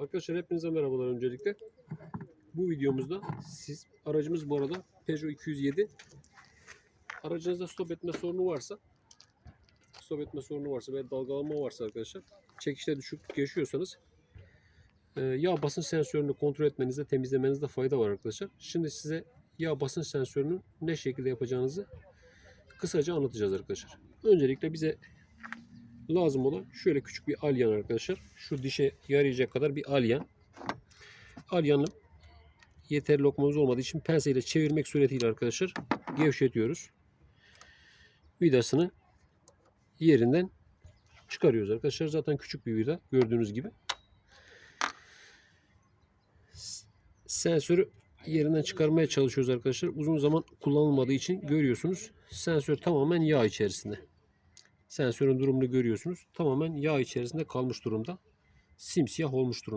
Arkadaşlar hepinize merhabalar öncelikle. Bu videomuzda siz aracımız bu arada Peugeot 207. Aracınızda stop etme sorunu varsa stop etme sorunu varsa veya dalgalanma varsa arkadaşlar çekişte düşük yaşıyorsanız e, yağ basınç sensörünü kontrol etmenizde temizlemenizde fayda var arkadaşlar. Şimdi size yağ basınç sensörünü ne şekilde yapacağınızı kısaca anlatacağız arkadaşlar. Öncelikle bize lazım olan şöyle küçük bir alyan arkadaşlar. Şu dişe yarayacak kadar bir alyan. Alyanı yeterli lokmamız olmadığı için penseyle çevirmek suretiyle arkadaşlar gevşetiyoruz. Vidasını yerinden çıkarıyoruz arkadaşlar. Zaten küçük bir vida gördüğünüz gibi. Sensörü yerinden çıkarmaya çalışıyoruz arkadaşlar. Uzun zaman kullanılmadığı için görüyorsunuz. Sensör tamamen yağ içerisinde. Sensörün durumunu görüyorsunuz. Tamamen yağ içerisinde kalmış durumda. Simsiyah olmuş durumda.